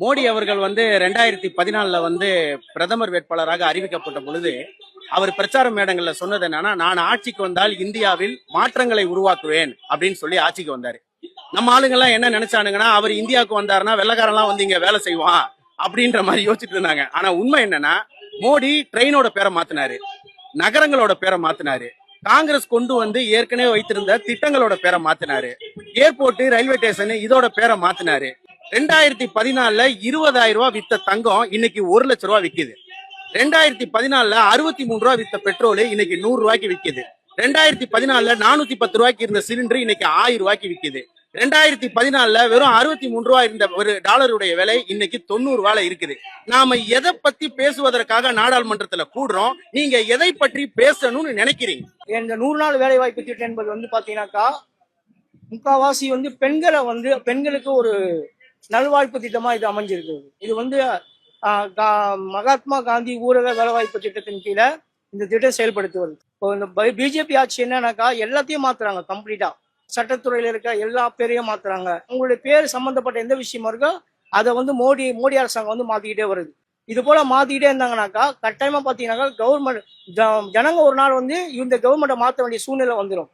மோடி அவர்கள் வந்து ரெண்டாயிரத்தி பதினாலுல வந்து பிரதமர் வேட்பாளராக அறிவிக்கப்பட்ட பொழுது அவர் பிரச்சார மேடங்கள்ல சொன்னது என்னன்னா நான் ஆட்சிக்கு வந்தால் இந்தியாவில் மாற்றங்களை உருவாக்குவேன் அப்படின்னு சொல்லி ஆட்சிக்கு வந்தாரு. நம்ம ஆளுங்க எல்லாம் என்ன நினைச்சானுங்கன்னா அவர் இந்தியாவுக்கு வந்தாருன்னா வெள்ளக்காரன்லாம் வந்து இங்க வேலை செய்வான் அப்படின்ற மாதிரி யோசிச்சுட்டு இருந்தாங்க. ஆனா உண்மை என்னன்னா மோடி ட்ரெயினோட பேரை மாத்தினாரு. நகரங்களோட பேரை மாத்தினாரு. காங்கிரஸ் கொண்டு வந்து ஏற்கனவே வைத்திருந்த திட்டங்களோட பேரை மாத்தினாரு. ஏர்போர்ட் ரயில்வே ஸ்டேஷன் இதோட பேரை மாத்தினாரு. ரெண்டாயிரத்தி பதினாலுல இருபதாயிரம் ரூபாய் வித்த தங்கம் இன்னைக்கு ஒரு லட்ச ரூபாய் விக்குது. ரெண்டாயிரத்தி பதினாலுல அறுபத்தி மூணு ரூபாய் வித்த பெட்ரோல் இன்னைக்கு நூறு ரூபாய்க்கு விக்குது. ரெண்டாயிரத்தி பதினாலுல நானூத்தி பத்து ரூபாய்க்கு இருந்த சிலிண்டர் இன்னைக்கு ஆயிரம் ரூபாய்க்கு விக்குது. ரெண்டாயிரத்தி பதினாலுல வெறும் அறுபத்தி மூணு ரூபாய் இருந்த ஒரு டாலருடைய விலை இன்னைக்கு தொண்ணூறு ரூபாயில இருக்குது. நாம எதை பத்தி பேசுவதற்காக நாடாளுமன்றத்துல கூடுறோம். நீங்க எதை பற்றி பேசணும்னு நினைக்கிறீங்க? இந்த நூறு நாள் வேலை வாய்ப்பு திட்டம் என்பது வந்து பாத்தீங்கன்னாக்கா முக்காவாசி வந்து பெண்களை வந்து பெண்களுக்கு ஒரு நல்வாழ்ப்பு திட்டமா இது அமைஞ்சிருக்கிறது இது வந்து கா- மகாத்மா காந்தி ஊரக வேலைவாய்ப்பு திட்டத்தின் கீழே இந்த திட்டம் செயல்படுத்தி வருது. இப்போ இந்த பிஜேபி ஆட்சி என்னன்னாக்கா எல்லாத்தையும் மாத்துறாங்க கம்ப்ளீட்டா. சட்டத்துறையில இருக்க எல்லா பேரையும் மாத்துறாங்க. உங்களுடைய பேர் சம்பந்தப்பட்ட எந்த விஷயமா இருக்கோ அதை வந்து மோடி மோடி அரசாங்கம் வந்து மாத்திக்கிட்டே வருது. இது போல மாத்திக்கிட்டே இருந்தாங்கன்னாக்கா கட்டாயமா பாத்தீங்கன்னாக்கா கவர்மெண்ட் ஜனங்க ஒரு நாள் வந்து இந்த கவர்மெண்ட்டை மாற்ற வேண்டிய சூழ்நிலை வந்துடும்